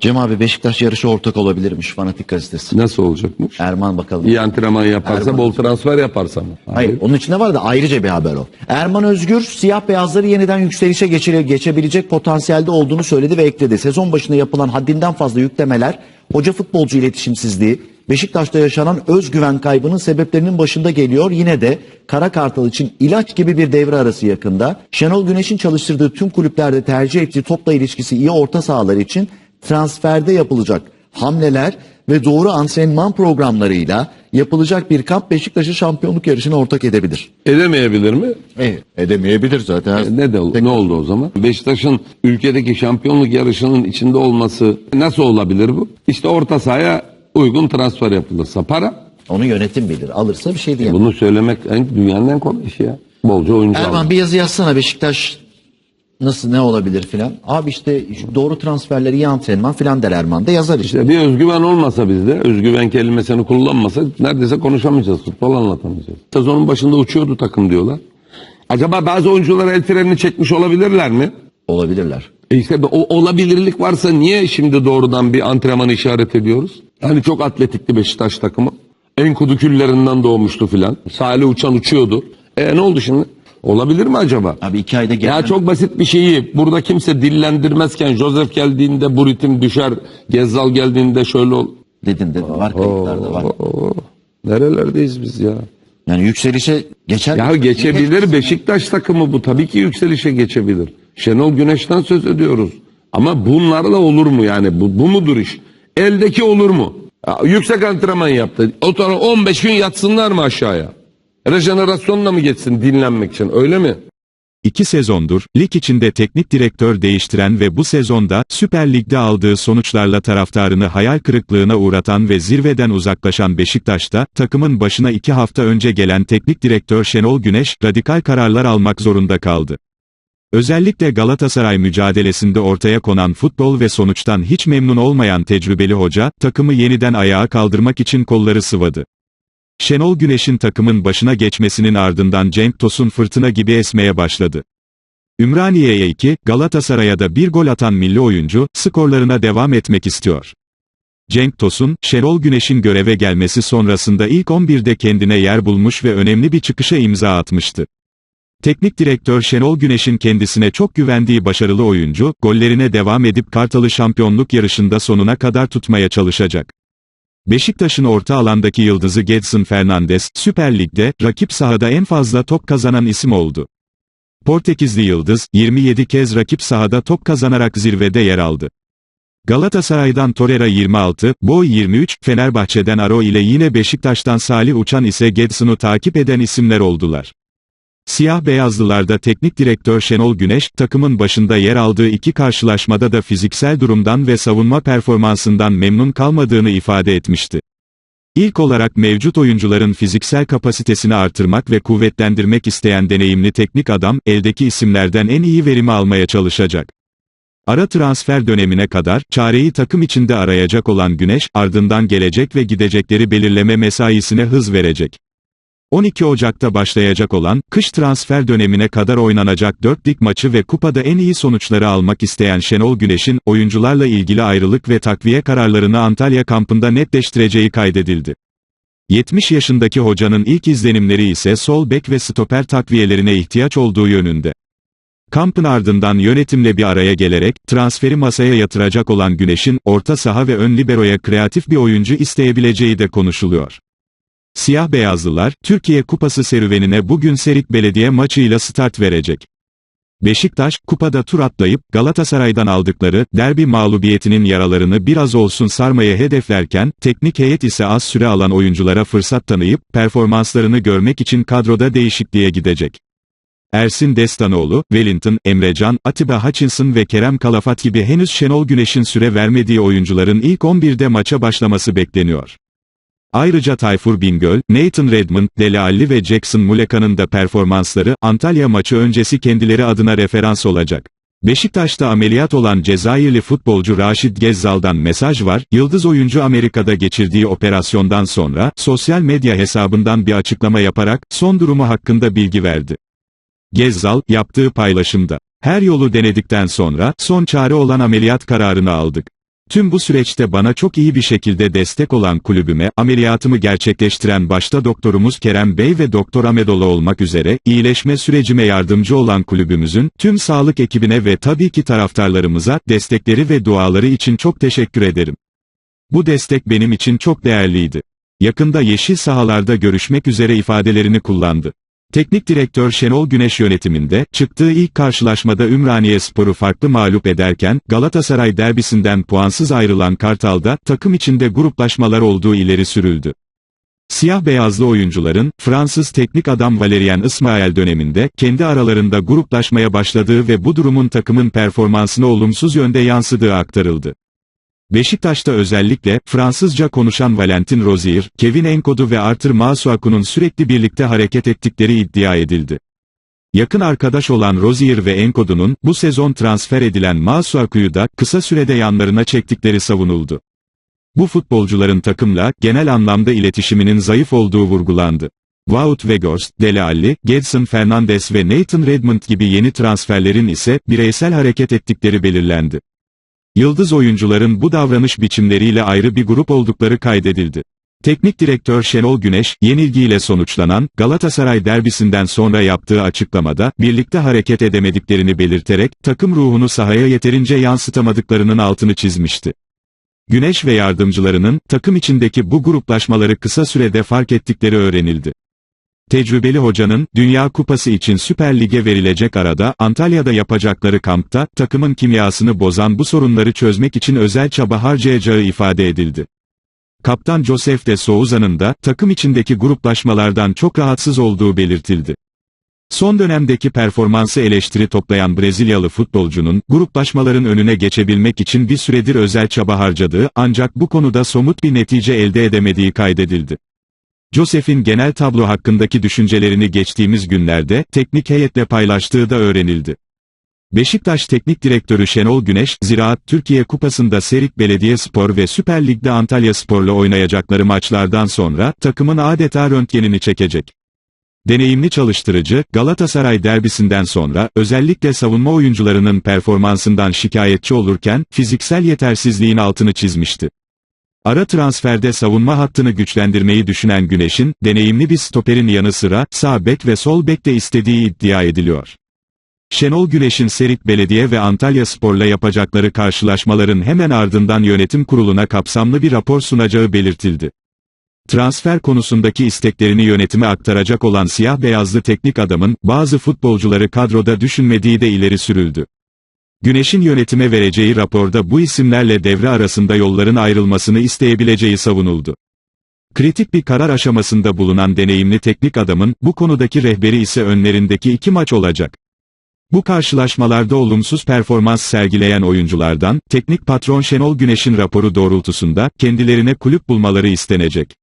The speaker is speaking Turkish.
Cem abi Beşiktaş yarışı ortak olabilirmiş Fanatik gazetesi. Nasıl olacakmış? Erman bakalım. İyi antrenman yaparsa Erman. bol transfer yaparsa mı? Hayır onun içinde var da ayrıca bir haber o. Erman Özgür siyah beyazları yeniden yükselişe geçire, geçebilecek potansiyelde olduğunu söyledi ve ekledi. Sezon başında yapılan haddinden fazla yüklemeler, hoca futbolcu iletişimsizliği, Beşiktaş'ta yaşanan özgüven kaybının sebeplerinin başında geliyor. Yine de Kara Kartal için ilaç gibi bir devre arası yakında. Şenol Güneş'in çalıştırdığı tüm kulüplerde tercih ettiği topla ilişkisi iyi orta sahalar için transferde yapılacak hamleler ve doğru antrenman programlarıyla yapılacak bir kamp Beşiktaş'ı şampiyonluk yarışına ortak edebilir. Edemeyebilir mi? Evet. Edemeyebilir zaten. E, Ne de ne oldu o zaman? Beşiktaş'ın ülkedeki şampiyonluk yarışının içinde olması nasıl olabilir bu? İşte orta sahaya uygun transfer yapılırsa para. Onu yönetim bilir. Alırsa bir şey diyemem. Bunu söylemek en, dünyanın en kolay işi ya. Bolca oyuncu Erman almak. bir yazı yazsana Beşiktaş nasıl ne olabilir filan. Abi işte doğru transferleri iyi antrenman filan der Erman da yazar işte. İşte bir özgüven olmasa bizde, özgüven kelimesini kullanmasa neredeyse konuşamayacağız, futbol anlatamayacağız. Sezonun başında uçuyordu takım diyorlar. Acaba bazı oyuncular el frenini çekmiş olabilirler mi? Olabilirler. E işte o olabilirlik varsa niye şimdi doğrudan bir antrenman işaret ediyoruz? Hani çok atletikti Beşiktaş takımı. En kudu küllerinden doğmuştu filan. Salih Uçan uçuyordu. E ne oldu şimdi? Olabilir mi acaba? Abi iki ayda Ya gelen... çok basit bir şeyi burada kimse dillendirmezken Joseph geldiğinde bu ritim düşer. Gezzal geldiğinde şöyle ol. Dedin dedin var kayıtlarda var. Oo, nerelerdeyiz biz ya? Yani yükselişe geçer. Ya geçebilir Beşiktaş takımı bu tabii ki yükselişe geçebilir. Şenol Güneş'ten söz ediyoruz. Ama bunlarla olur mu yani bu, bu mudur iş? Eldeki olur mu? Ya, yüksek antrenman yaptı. O tarafa 15 gün yatsınlar mı aşağıya? Rejenerasyonla mı geçsin dinlenmek için öyle mi? İki sezondur, lig içinde teknik direktör değiştiren ve bu sezonda Süper Lig'de aldığı sonuçlarla taraftarını hayal kırıklığına uğratan ve zirveden uzaklaşan Beşiktaş'ta, takımın başına iki hafta önce gelen teknik direktör Şenol Güneş, radikal kararlar almak zorunda kaldı. Özellikle Galatasaray mücadelesinde ortaya konan futbol ve sonuçtan hiç memnun olmayan tecrübeli hoca, takımı yeniden ayağa kaldırmak için kolları sıvadı. Şenol Güneş'in takımın başına geçmesinin ardından Cenk Tosun fırtına gibi esmeye başladı. Ümraniye'ye 2, Galatasaray'a da bir gol atan milli oyuncu, skorlarına devam etmek istiyor. Cenk Tosun, Şenol Güneş'in göreve gelmesi sonrasında ilk 11'de kendine yer bulmuş ve önemli bir çıkışa imza atmıştı. Teknik direktör Şenol Güneş'in kendisine çok güvendiği başarılı oyuncu, gollerine devam edip Kartal'ı şampiyonluk yarışında sonuna kadar tutmaya çalışacak. Beşiktaş'ın orta alandaki yıldızı Gedson Fernandes, Süper Lig'de, rakip sahada en fazla top kazanan isim oldu. Portekizli Yıldız, 27 kez rakip sahada top kazanarak zirvede yer aldı. Galatasaray'dan Torreira 26, Boy 23, Fenerbahçe'den Aro ile yine Beşiktaş'tan Salih Uçan ise Gedson'u takip eden isimler oldular. Siyah beyazlılarda teknik direktör Şenol Güneş, takımın başında yer aldığı iki karşılaşmada da fiziksel durumdan ve savunma performansından memnun kalmadığını ifade etmişti. İlk olarak mevcut oyuncuların fiziksel kapasitesini artırmak ve kuvvetlendirmek isteyen deneyimli teknik adam, eldeki isimlerden en iyi verimi almaya çalışacak. Ara transfer dönemine kadar, çareyi takım içinde arayacak olan Güneş, ardından gelecek ve gidecekleri belirleme mesaisine hız verecek. 12 Ocak'ta başlayacak olan, kış transfer dönemine kadar oynanacak 4 lig maçı ve kupada en iyi sonuçları almak isteyen Şenol Güneş'in, oyuncularla ilgili ayrılık ve takviye kararlarını Antalya kampında netleştireceği kaydedildi. 70 yaşındaki hocanın ilk izlenimleri ise sol bek ve stoper takviyelerine ihtiyaç olduğu yönünde. Kampın ardından yönetimle bir araya gelerek, transferi masaya yatıracak olan Güneş'in, orta saha ve ön liberoya kreatif bir oyuncu isteyebileceği de konuşuluyor. Siyah beyazlılar, Türkiye Kupası serüvenine bugün Serik Belediye maçıyla start verecek. Beşiktaş, kupada tur atlayıp, Galatasaray'dan aldıkları, derbi mağlubiyetinin yaralarını biraz olsun sarmaya hedeflerken, teknik heyet ise az süre alan oyunculara fırsat tanıyıp, performanslarını görmek için kadroda değişikliğe gidecek. Ersin Destanoğlu, Wellington, Emrecan, Atiba Hutchinson ve Kerem Kalafat gibi henüz Şenol Güneş'in süre vermediği oyuncuların ilk 11'de maça başlaması bekleniyor. Ayrıca Tayfur Bingöl, Nathan Redmond, Dele Alli ve Jackson Muleka'nın da performansları, Antalya maçı öncesi kendileri adına referans olacak. Beşiktaş'ta ameliyat olan Cezayirli futbolcu Raşid Gezzal'dan mesaj var, yıldız oyuncu Amerika'da geçirdiği operasyondan sonra, sosyal medya hesabından bir açıklama yaparak, son durumu hakkında bilgi verdi. Gezzal, yaptığı paylaşımda, her yolu denedikten sonra, son çare olan ameliyat kararını aldık. Tüm bu süreçte bana çok iyi bir şekilde destek olan kulübüme, ameliyatımı gerçekleştiren başta doktorumuz Kerem Bey ve Doktor Amedoğlu olmak üzere, iyileşme sürecime yardımcı olan kulübümüzün, tüm sağlık ekibine ve tabii ki taraftarlarımıza, destekleri ve duaları için çok teşekkür ederim. Bu destek benim için çok değerliydi. Yakında yeşil sahalarda görüşmek üzere ifadelerini kullandı. Teknik direktör Şenol Güneş yönetiminde, çıktığı ilk karşılaşmada Ümraniye Sporu farklı mağlup ederken, Galatasaray derbisinden puansız ayrılan Kartal'da, takım içinde gruplaşmalar olduğu ileri sürüldü. Siyah beyazlı oyuncuların, Fransız teknik adam Valérien İsmail döneminde, kendi aralarında gruplaşmaya başladığı ve bu durumun takımın performansına olumsuz yönde yansıdığı aktarıldı. Beşiktaş'ta özellikle, Fransızca konuşan Valentin Rozier, Kevin Enkodu ve Arthur Masuaku'nun sürekli birlikte hareket ettikleri iddia edildi. Yakın arkadaş olan Rozier ve Enkodu'nun, bu sezon transfer edilen Masuaku'yu da, kısa sürede yanlarına çektikleri savunuldu. Bu futbolcuların takımla, genel anlamda iletişiminin zayıf olduğu vurgulandı. Wout Weghorst, Dele Alli, Gedson Fernandes ve Nathan Redmond gibi yeni transferlerin ise, bireysel hareket ettikleri belirlendi. Yıldız oyuncuların bu davranış biçimleriyle ayrı bir grup oldukları kaydedildi. Teknik direktör Şenol Güneş, yenilgiyle sonuçlanan Galatasaray derbisinden sonra yaptığı açıklamada, birlikte hareket edemediklerini belirterek, takım ruhunu sahaya yeterince yansıtamadıklarının altını çizmişti. Güneş ve yardımcılarının, takım içindeki bu gruplaşmaları kısa sürede fark ettikleri öğrenildi. Tecrübeli hocanın, Dünya Kupası için Süper Lig'e verilecek arada, Antalya'da yapacakları kampta, takımın kimyasını bozan bu sorunları çözmek için özel çaba harcayacağı ifade edildi. Kaptan Joseph de Souza'nın da, takım içindeki gruplaşmalardan çok rahatsız olduğu belirtildi. Son dönemdeki performansı eleştiri toplayan Brezilyalı futbolcunun, gruplaşmaların önüne geçebilmek için bir süredir özel çaba harcadığı, ancak bu konuda somut bir netice elde edemediği kaydedildi. Joseph'in genel tablo hakkındaki düşüncelerini geçtiğimiz günlerde, teknik heyetle paylaştığı da öğrenildi. Beşiktaş Teknik Direktörü Şenol Güneş, Ziraat Türkiye Kupası'nda Serik Belediyespor ve Süper Lig'de Antalya Spor'la oynayacakları maçlardan sonra, takımın adeta röntgenini çekecek. Deneyimli çalıştırıcı, Galatasaray derbisinden sonra, özellikle savunma oyuncularının performansından şikayetçi olurken, fiziksel yetersizliğin altını çizmişti. Ara transferde savunma hattını güçlendirmeyi düşünen Güneş'in, deneyimli bir stoperin yanı sıra, sağ bek ve sol bek de istediği iddia ediliyor. Şenol Güneş'in Serik Belediye ve Antalya Spor'la yapacakları karşılaşmaların hemen ardından yönetim kuruluna kapsamlı bir rapor sunacağı belirtildi. Transfer konusundaki isteklerini yönetime aktaracak olan siyah beyazlı teknik adamın, bazı futbolcuları kadroda düşünmediği de ileri sürüldü. Güneş'in yönetime vereceği raporda bu isimlerle devre arasında yolların ayrılmasını isteyebileceği savunuldu. Kritik bir karar aşamasında bulunan deneyimli teknik adamın, bu konudaki rehberi ise önlerindeki iki maç olacak. Bu karşılaşmalarda olumsuz performans sergileyen oyunculardan, teknik patron Şenol Güneş'in raporu doğrultusunda, kendilerine kulüp bulmaları istenecek.